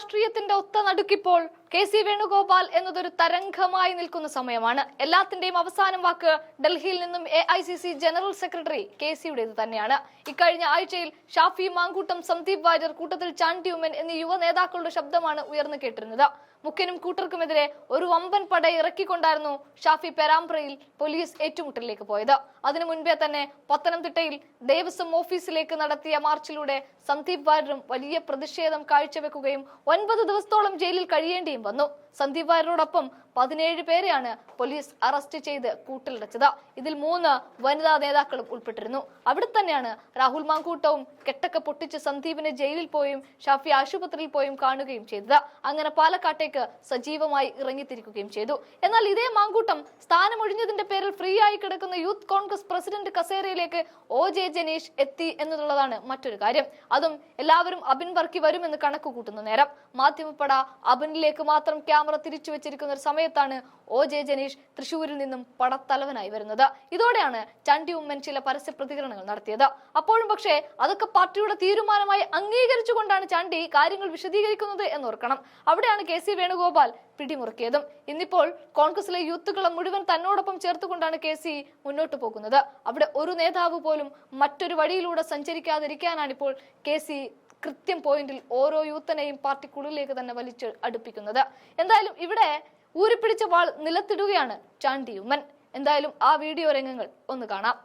രാഷ്ട്രീയത്തിന്റെ ഒത്ത നടുക്കിപ്പോൾ K C Venugopal എന്നതൊരു തരംഗമായി നിൽക്കുന്ന സമയമാണ്. എല്ലാത്തിന്റെയും അവസാനം വാക്ക് ഡൽഹിയിൽ നിന്നും A I C C general secretary K സിയുടേത് തന്നെയാണ്. ഇക്കഴിഞ്ഞ ആഴ്ചയിൽ ഷാഫി മാങ്കൂട്ടം സന്ദീപ് വാര്യർ കൂട്ടത്തിൽ ചാണ്ടി ഉമ്മൻ എന്നീ യുവ നേതാക്കളുടെ ശബ്ദമാണ് ഉയർന്നു കേട്ടിരുന്നത്. മുഖ്യനും കൂട്ടർക്കുമെതിരെ ഒരു വമ്പൻ പട ഇറക്കിക്കൊണ്ടായിരുന്നു ഷാഫി പെരാമ്പ്രയിൽ പോലീസ് ഏറ്റുമുട്ടലിലേക്ക് പോയത്. അതിനു മുൻപേ തന്നെ പത്തനംതിട്ടയിൽ ദേവസ്വം ഓഫീസിലേക്ക് നടത്തിയ മാർച്ചിലൂടെ സന്ദീപ് വാര്യരും വലിയ പ്രതിഷേധം കാഴ്ചവെക്കുകയും ഒൻപത് ദിവസത്തോളം ജയിലിൽ കഴിയേണ്ടിയും വന്നു. സന്ദീപ് വാര്യരോടൊപ്പം പതിനേഴ് പേരെയാണ് പോലീസ് അറസ്റ്റ് ചെയ്ത് കൂട്ടിലടച്ചത്. ഇതിൽ മൂന്ന് വനിതാ നേതാക്കളും ഉൾപ്പെട്ടിരുന്നു. അവിടെ തന്നെയാണ് രാഹുൽ മാങ്കൂട്ടവും കെട്ടൊക്കെ പൊട്ടിച്ച് സന്ദീപിനെ ജയിലിൽ പോയും ഷാഫി ആശുപത്രിയിൽ പോയും കാണുകയും ചെയ്തത്. അങ്ങനെ പാലക്കാട്ടേക്ക് സജീവമായി ഇറങ്ങിത്തിരിക്കുകയും ചെയ്തു. എന്നാൽ ഇതേ മാങ്കൂട്ടം സ്ഥാനമൊഴിഞ്ഞതിന്റെ പേരിൽ ഫ്രീ ആയി കിടക്കുന്ന യൂത്ത് കോൺഗ്രസ് പ്രസിഡന്റ് കസേരയിലേക്ക് ഒ ജെ ജനീഷ് എത്തി എന്നുള്ളതാണ് മറ്റൊരു കാര്യം. അതും എല്ലാവരും അബിൻ വർക്കി വരുമെന്ന് കണക്ക് കൂട്ടുന്ന നേരം. മാധ്യമപ്പട അബിനിലേക്ക് മാത്രം ക്യാമറ തിരിച്ചു വെച്ചിരിക്കുന്ന ഒരു സമയത്താണ് ഒ. ജെ. ജനീഷ് തൃശൂരിൽ നിന്നും പടത്തലവനായി വരുന്നത്. ഇതോടെയാണ് ചണ്ടി ഉമ്മൻ ചില പരസ്യ പ്രതികരണങ്ങൾ നടത്തിയത്. അപ്പോഴും പക്ഷേ അതൊക്കെ പാർട്ടിയുടെ തീരുമാനമായി അംഗീകരിച്ചുകൊണ്ടാണ് ചണ്ടി കാര്യങ്ങൾ വിശദീകരിക്കുന്നത് എന്ന് ഓർക്കണം അവിടെയാണ് കെ. സി. വേണുഗോപാൽ പിടിമുറുക്കിയതും. ഇന്നിപ്പോൾ കോൺഗ്രസിലെ യൂത്തുകളെ മുഴുവൻ തന്നോടൊപ്പം ചേർത്തുകൊണ്ടാണ് കെ. സി. മുന്നോട്ട് പോകുന്നത്. അവിടെ ഒരു നേതാവ് പോലും മറ്റൊരു വഴിയിലൂടെ സഞ്ചരിക്കാതിരിക്കാനാണ് ഇപ്പോൾ കെ. സി. കൃത്യം പോയിന്റിൽ ഓരോ യൂത്തനെയും പാർട്ടിക്കുള്ളിലേക്ക് തന്നെ വലിച്ച് അടുപ്പിക്കുന്നത്. എന്തായാലും ഇവിടെ ഊരിപ്പിടിച്ച വാൾ നിലത്തിടുകയാണ് ചാണ്ടി ഉമ്മൻ. എന്തായാലും ആ വീഡിയോ രംഗങ്ങൾ ഒന്ന് കാണാം.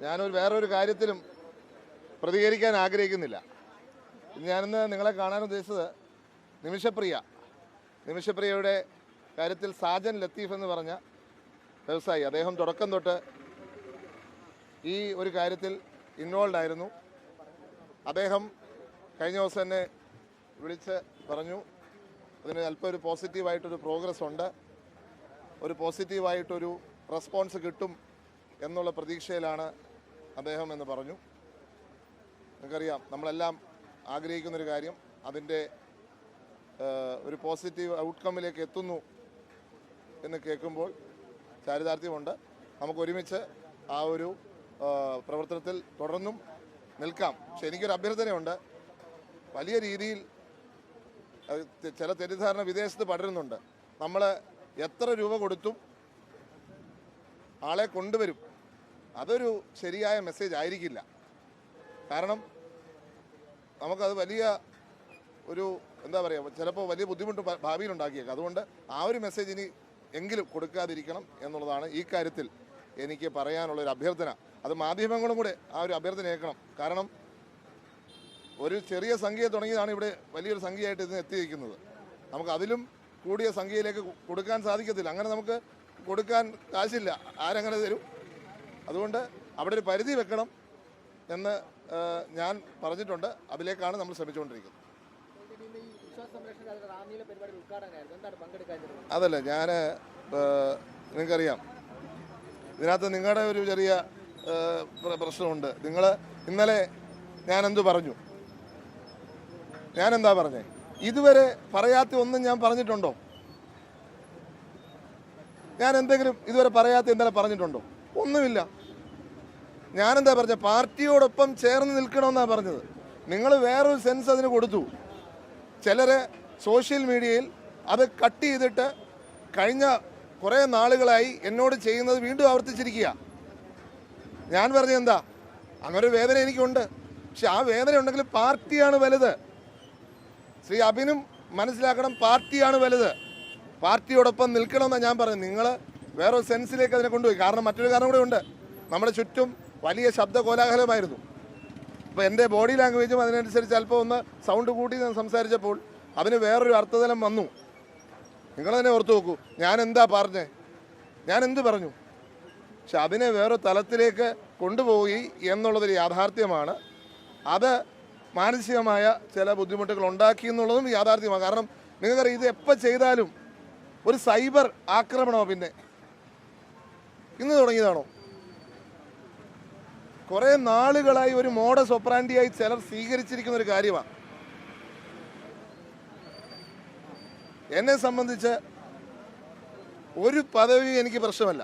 ഞാനൊരു വേറൊരു കാര്യത്തിലും പ്രതികരിക്കാൻ ആഗ്രഹിക്കുന്നില്ല. ഞാനിന്ന് നിങ്ങളെ കാണാൻ ഉദ്ദേശിച്ചത് നിമിഷപ്രിയ. നിമിഷപ്രിയയുടെ കാര്യത്തിൽ സാജൻ ലത്തീഫ് എന്ന് പറഞ്ഞ വ്യവസായി. അദ്ദേഹം തുടക്കം തൊട്ട് ഈ ഒരു കാര്യത്തിൽ ഇൻവോൾവ് ആയിരുന്നു. അദ്ദേഹം കഴിഞ്ഞ ദിവസം തന്നെ വിളിച്ച് പറഞ്ഞു അതിന് അല്പം ഒരു പോസിറ്റീവായിട്ടൊരു പ്രോഗ്രസ് ഉണ്ട്. ഒരു പോസിറ്റീവായിട്ടൊരു റെസ്പോൺസ് കിട്ടും എന്നുള്ള പ്രതീക്ഷയിലാണ് അദ്ദേഹം എന്ന് പറഞ്ഞു. നിങ്ങൾക്കറിയാം നമ്മളെല്ലാം ആഗ്രഹിക്കുന്നൊരു കാര്യം അതിന്റെ ഒരു പോസിറ്റീവ് ഔട്ട്കമ്മിലേക്ക് എത്തുന്നു എന്ന് കേൾക്കുമ്പോൾ ചാരിതാർത്ഥ്യമുണ്ട്. നമുക്ക് ഒരുമിച്ച് ആ ഒരു പ്രവർത്തനത്തിൽ തുടർന്നും നിൽക്കാം. പക്ഷെ എനിക്കൊരു അഭ്യർത്ഥനയുണ്ട്. വലിയ രീതിയിൽ ചില തെറ്റിദ്ധാരണ വിദേശത്ത് പടരുന്നുണ്ട്. നമ്മൾ എത്ര രൂപ കൊടുത്തും ആളെ കൊണ്ടുവരും. അതൊരു ശരിയായ മെസ്സേജ് ആയിരിക്കില്ല. കാരണം നമുക്കത് വലിയ ഒരു എന്താ പറയുക ചിലപ്പോൾ വലിയ ബുദ്ധിമുട്ട് ഭാവിയിൽ ഉണ്ടാക്കിയേക്കാം അതുകൊണ്ട് ആ ഒരു മെസ്സേജ് ഇനി എങ്കിലും കൊടുക്കാതിരിക്കണം എന്നുള്ളതാണ് ഈ കാര്യത്തിൽ എനിക്ക് പറയാനുള്ള ഒരു അഭ്യർത്ഥന. അത് മാധ്യമങ്ങളും കൂടെ ആ ഒരു അഭ്യർത്ഥന കാരണം ഒരു ചെറിയ സംഖ്യ തുടങ്ങിയതാണ് ഇവിടെ വലിയൊരു സംഖ്യയായിട്ട് ഇതിന് എത്തിയിരിക്കുന്നത്. നമുക്ക് അതിലും കൂടിയ സംഖ്യയിലേക്ക് കൊടുക്കാൻ സാധിക്കത്തില്ല. അങ്ങനെ നമുക്ക് കൊടുക്കാൻ കാശില്ല. ആരങ്ങനെ തരും? അതുകൊണ്ട് അവിടെ ഒരു പരിധി വെക്കണം എന്ന് ഞാൻ പറഞ്ഞിട്ടുണ്ട്. അതിലേക്കാണ് നമ്മൾ ശ്രമിച്ചുകൊണ്ടിരിക്കുന്നത്. അതല്ല ഞാൻ നിങ്ങൾക്കറിയാം. ഇതിനകത്ത് നിങ്ങളുടെ ഒരു ചെറിയ പ്രശ്നമുണ്ട്. നിങ്ങൾ ഇന്നലെ ഞാൻ എന്തു പറഞ്ഞു? ഞാൻ എന്താ പറഞ്ഞേ? ഇതുവരെ പറയാത്ത ഒന്നും ഞാൻ പറഞ്ഞിട്ടുണ്ടോ? ഞാൻ എന്തെങ്കിലും ഇതുവരെ പറയാത്ത എന്തെങ്കിലും പറഞ്ഞിട്ടുണ്ടോ? ഒന്നുമില്ല. ഞാനെന്താ പറഞ്ഞത് പാർട്ടിയോടൊപ്പം ചേർന്ന് നിൽക്കണമെന്നാണ് പറഞ്ഞത്. നിങ്ങൾ വേറൊരു സെൻസ് അതിന് കൊടുത്തു. ചിലരെ സോഷ്യൽ മീഡിയയിൽ അത് കട്ട് ചെയ്തിട്ട് കഴിഞ്ഞ കുറേ നാളുകളായി എന്നോട് ചെയ്യുന്നത് വീണ്ടും ആവർത്തിച്ചിരിക്കുക. ഞാൻ പറഞ്ഞത് എന്താ? അങ്ങനെ ഒരു വേദന എനിക്കുണ്ട്. പക്ഷെ ആ വേദന ഉണ്ടെങ്കിൽ പാർട്ടിയാണ് വലുത്. ശ്രീ അബിനും മനസ്സിലാക്കണം പാർട്ടിയാണ് വലുത്. പാർട്ടിയോടൊപ്പം നിൽക്കണമെന്നാണ് ഞാൻ പറഞ്ഞത്. നിങ്ങൾ വേറൊരു സെൻസിലേക്ക് അതിനെ കൊണ്ടുപോയി. കാരണം മറ്റൊരു കാരണം കൂടെ ഉണ്ട്. നമ്മുടെ ചുറ്റും വലിയ ശബ്ദ കോലാഹലമായിരുന്നു. അപ്പോൾ എന്റെ ബോഡി ലാംഗ്വേജും അതിനനുസരിച്ച് അല്പം ഒന്ന് സൗണ്ട് കൂട്ടി ഞാൻ സംസാരിച്ചപ്പോൾ അതിന് വേറൊരു അർത്ഥതലം വന്നു. നിങ്ങൾ തന്നെ ഓർത്തു നോക്കൂ. ഞാൻ എന്താ പറഞ്ഞേ? ഞാൻ എന്ത് പറഞ്ഞു? പക്ഷെ അതിനെ വേറെ തലത്തിലേക്ക് കൊണ്ടുപോയി എന്നുള്ളതൊരു യാഥാർത്ഥ്യമാണ്. അത് മാനസികമായ ചില ബുദ്ധിമുട്ടുകൾ ഉണ്ടാക്കി എന്നുള്ളതും യാഥാർത്ഥ്യമാണ്. കാരണം നിങ്ങൾക്കറിയാം ഇത് എപ്പോൾ ചെയ്താലും ഒരു സൈബർ ആക്രമണമോ പിന്നെ? ഇന്ന് തുടങ്ങിയതാണോ? കുറേ നാളുകളായി ഒരു മോഡ സൊപ്രാൻഡിയായി ചിലർ സ്വീകരിച്ചിരിക്കുന്ന ഒരു കാര്യമാണ്. എന്നെ സംബന്ധിച്ച് ഒരു പദവി എനിക്ക് പ്രശ്നമല്ല.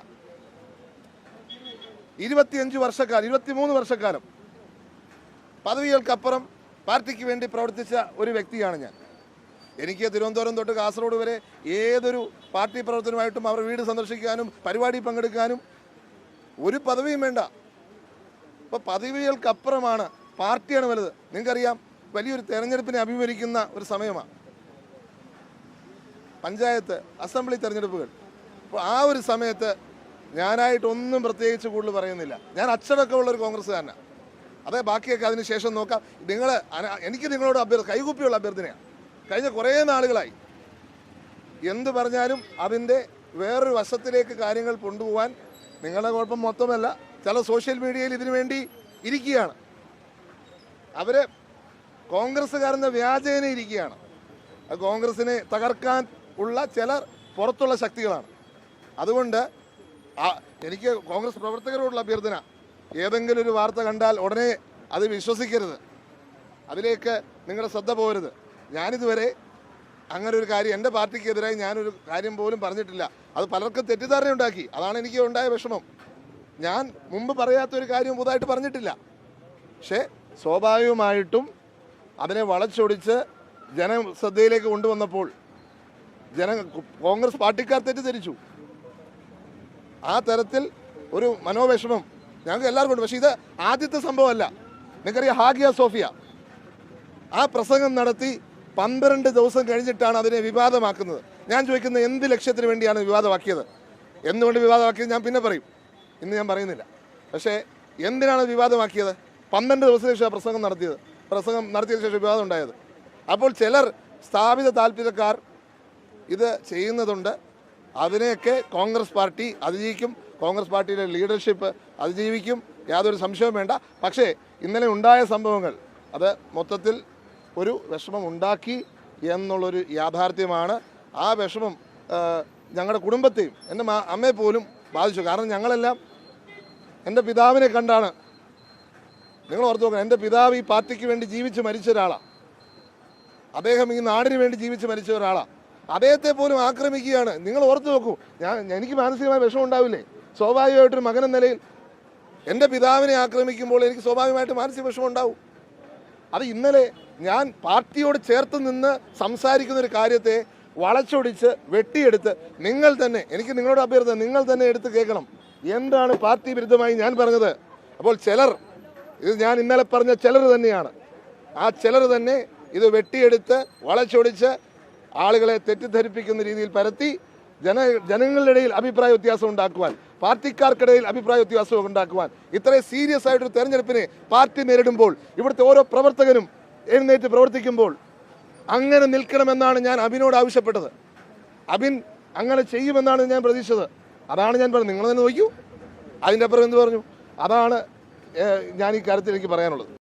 ഇരുപത്തിയഞ്ച് വർഷക്കാലം ഇരുപത്തിമൂന്ന് വർഷക്കാലം പദവികൾക്കപ്പുറം പാർട്ടിക്ക് വേണ്ടി പ്രവർത്തിച്ച ഒരു വ്യക്തിയാണ് ഞാൻ. എനിക്ക് തിരുവനന്തപുരം തൊട്ട് കാസർഗോഡ് വരെ ഏതൊരു പാർട്ടി പ്രവർത്തനമായിട്ടും അവർ വീട് സന്ദർശിക്കാനും പരിപാടി പങ്കെടുക്കാനും ഒരു പദവിയും വേണ്ട. ഇപ്പോൾ പദവികൾക്കപ്പുറമാണ് പാർട്ടിയാണ് വലുത്. നിങ്ങൾക്കറിയാം വലിയൊരു തെരഞ്ഞെടുപ്പിനെ അഭിമുഖീകരിക്കുന്ന ഒരു സമയമാണ് പഞ്ചായത്ത് അസംബ്ലി തെരഞ്ഞെടുപ്പുകൾ. അപ്പോൾ ആ ഒരു സമയത്ത് ഞാനായിട്ടൊന്നും പ്രത്യേകിച്ച് കൂടുതൽ പറയുന്നില്ല. ഞാൻ അച്ചടക്കമുള്ള ഒരു കോൺഗ്രസ്സുകാരനാണ് അതെ ബാക്കിയൊക്കെ അതിന് ശേഷം നോക്കാം. നിങ്ങൾ എനിക്ക് നിങ്ങളോട് അഭ്യർത്ഥന കൈകുപ്പിയുള്ള അഭ്യർത്ഥനയാണ് കഴിഞ്ഞ കുറേ നാളുകളായി. എന്ത് പറഞ്ഞാലും അതിന്റെ വേറൊരു വശത്തിലേക്ക് കാര്യങ്ങൾ കൊണ്ടുപോകാൻ നിങ്ങളുടെ കുഴപ്പം മൊത്തമല്ല. ചില സോഷ്യൽ മീഡിയയിൽ ഇതിനു വേണ്ടി ഇരിക്കുകയാണ്. അവരെ കോൺഗ്രസ്സുകാരെന്ന വ്യാജേന ഇരിക്കുകയാണ്. കോൺഗ്രസിനെ തകർക്കാൻ ഉള്ള ചിലർ പുറത്തുള്ള ശക്തികളാണ്. അതുകൊണ്ട് എനിക്ക് കോൺഗ്രസ് പ്രവർത്തകരോടുള്ള അഭ്യർത്ഥന ഏതെങ്കിലും ഒരു വാർത്ത കണ്ടാൽ ഉടനെ അത് വിശ്വസിക്കരുത്. അതിലേക്ക് നിങ്ങളുടെ ശ്രദ്ധ പോരുത് ഞാനിതുവരെ അങ്ങനെ ഒരു കാര്യം എന്റെ പാർട്ടിക്കെതിരായി ഞാനൊരു കാര്യം പോലും പറഞ്ഞിട്ടില്ല. അത് പലർക്കും തെറ്റിദ്ധാരണ ഉണ്ടാക്കി അതാണ് എനിക്ക് ഉണ്ടായ വിഷമം. ഞാൻ മുമ്പ് പറയാത്തൊരു കാര്യം പുതുതായിട്ട് പറഞ്ഞിട്ടില്ല. പക്ഷേ സ്വാഭാവികമായിട്ടും അതിനെ വളച്ചൊടിച്ച് ജനശ്രദ്ധയിലേക്ക് കൊണ്ടുവന്നപ്പോൾ ജന കോൺഗ്രസ് പാർട്ടിക്കാർ തെറ്റിദ്ധരിച്ചു. ആ തരത്തിൽ ഒരു മനോവിഷമം ഞങ്ങൾക്ക് എല്ലാവർക്കും ഉണ്ട്. പക്ഷേ ഇത് ആദ്യത്തെ സംഭവമല്ല. നിങ്ങൾക്കറിയാം ഹാഗിയ സോഫിയ. ആ പ്രസംഗം നടത്തി പന്ത്രണ്ട് ദിവസം കഴിഞ്ഞിട്ടാണ് അതിനെ വിവാദമാക്കുന്നത്. ഞാൻ ചോദിക്കുന്നത് എന്ത് ലക്ഷ്യത്തിന് വേണ്ടിയാണ് വിവാദമാക്കിയത്? എന്തുകൊണ്ട് വിവാദമാക്കിയത് ഞാൻ പിന്നെ പറയും. ഇന്ന് ഞാൻ പറയുന്നില്ല. പക്ഷേ എന്തിനാണ് വിവാദമാക്കിയത്? പന്ത്രണ്ട് ദിവസത്തിന് ശേഷം പ്രസംഗം നടത്തിയത്. പ്രസംഗം നടത്തിയതിനു ശേഷം വിവാദം ഉണ്ടായത്. അപ്പോൾ ചിലർ സ്ഥാപിത താല്പര്യക്കാർ ഇത് ചെയ്യുന്നതുണ്ട്. അതിനെയൊക്കെ കോൺഗ്രസ് പാർട്ടി അതിജീവിക്കും കോൺഗ്രസ് പാർട്ടിയുടെ ലീഡർഷിപ്പ് അതിജീവിക്കും യാതൊരു സംശയവും വേണ്ട. പക്ഷേ ഇന്നലെ ഉണ്ടായ സംഭവങ്ങൾ അത് മൊത്തത്തിൽ ഒരു വിഷമം ഉണ്ടാക്കി എന്നുള്ളൊരു യാഥാർത്ഥ്യമാണ്. ആ വിഷമം ഞങ്ങളുടെ കുടുംബത്തെയും എന്റെ അമ്മയെ പോലും ബാധിച്ചു. കാരണം ഞങ്ങളെല്ലാം എന്റെ പിതാവിനെ കണ്ടാണ്. നിങ്ങൾ ഓർത്ത് നോക്കണം എന്റെ പിതാവ് ഈ പാർട്ടിക്ക് വേണ്ടി ജീവിച്ച് മരിച്ച ഒരാളാണ് അദ്ദേഹം ഈ നാടിന് വേണ്ടി ജീവിച്ച് മരിച്ച ഒരാളാണ് അദ്ദേഹത്തെ പോലും ആക്രമിക്കുകയാണ്. നിങ്ങൾ ഓർത്ത് നോക്കൂ ഞാൻ എനിക്ക് മാനസികമായ വിഷമം ഉണ്ടാവില്ലേ? സ്വാഭാവികമായിട്ടൊരു മകൻ എന്ന നിലയിൽ എന്റെ പിതാവിനെ ആക്രമിക്കുമ്പോൾ എനിക്ക് സ്വാഭാവികമായിട്ട് മാനസിക വിഷമം ഉണ്ടാവും അത് ഇന്നലെ ഞാൻ പാർട്ടിയോട് ചേർത്ത് നിന്ന് സംസാരിക്കുന്ന ഒരു കാര്യത്തെ വളച്ചൊടിച്ച് വെട്ടിയെടുത്ത് നിങ്ങൾ തന്നെ എനിക്ക് നിങ്ങളോട് അഭ്യർത്ഥന നിങ്ങൾ തന്നെ എടുത്ത് കേൾക്കണം. എന്താണ് പാർട്ടി വിരുദ്ധമായി ഞാൻ പറഞ്ഞത്? അപ്പോൾ ചിലർ ഇത് ഞാൻ ഇന്നലെ പറഞ്ഞ ചിലർ തന്നെയാണ്. ആ ചിലർ തന്നെ ഇത് വെട്ടിയെടുത്ത് വളച്ചൊടിച്ച് ആളുകളെ തെറ്റിദ്ധരിപ്പിക്കുന്ന രീതിയിൽ പരത്തി ജന ജനങ്ങളുടെ ഇടയിൽ അഭിപ്രായ വ്യത്യാസം ഉണ്ടാക്കുവാൻ പാർട്ടിക്കാർക്കിടയിൽ അഭിപ്രായ വ്യത്യാസം ഉണ്ടാക്കുവാൻ. ഇത്രയും സീരിയസ് ആയിട്ടൊരു തെരഞ്ഞെടുപ്പിനെ പാർട്ടി നേരിടുമ്പോൾ ഇവിടുത്തെ ഓരോ പ്രവർത്തകനും എഴുന്നേറ്റ് പ്രവർത്തിക്കുമ്പോൾ അങ്ങനെ നിൽക്കണമെന്നാണ് ഞാൻ അബിനോട് ആവശ്യപ്പെട്ടത്. അബിൻ അങ്ങനെ ചെയ്യുമെന്നാണ് ഞാൻ പ്രതീക്ഷിച്ചത്. അതാണ് ഞാൻ പറഞ്ഞത്. നിങ്ങൾ തന്നെ നോക്കൂ. അതിന്റെ അപ്പുറം എന്ത് പറഞ്ഞു? അതാണ് ഞാൻ ഈ കാര്യത്തിൽ എനിക്ക് പറയാനുള്ളത്.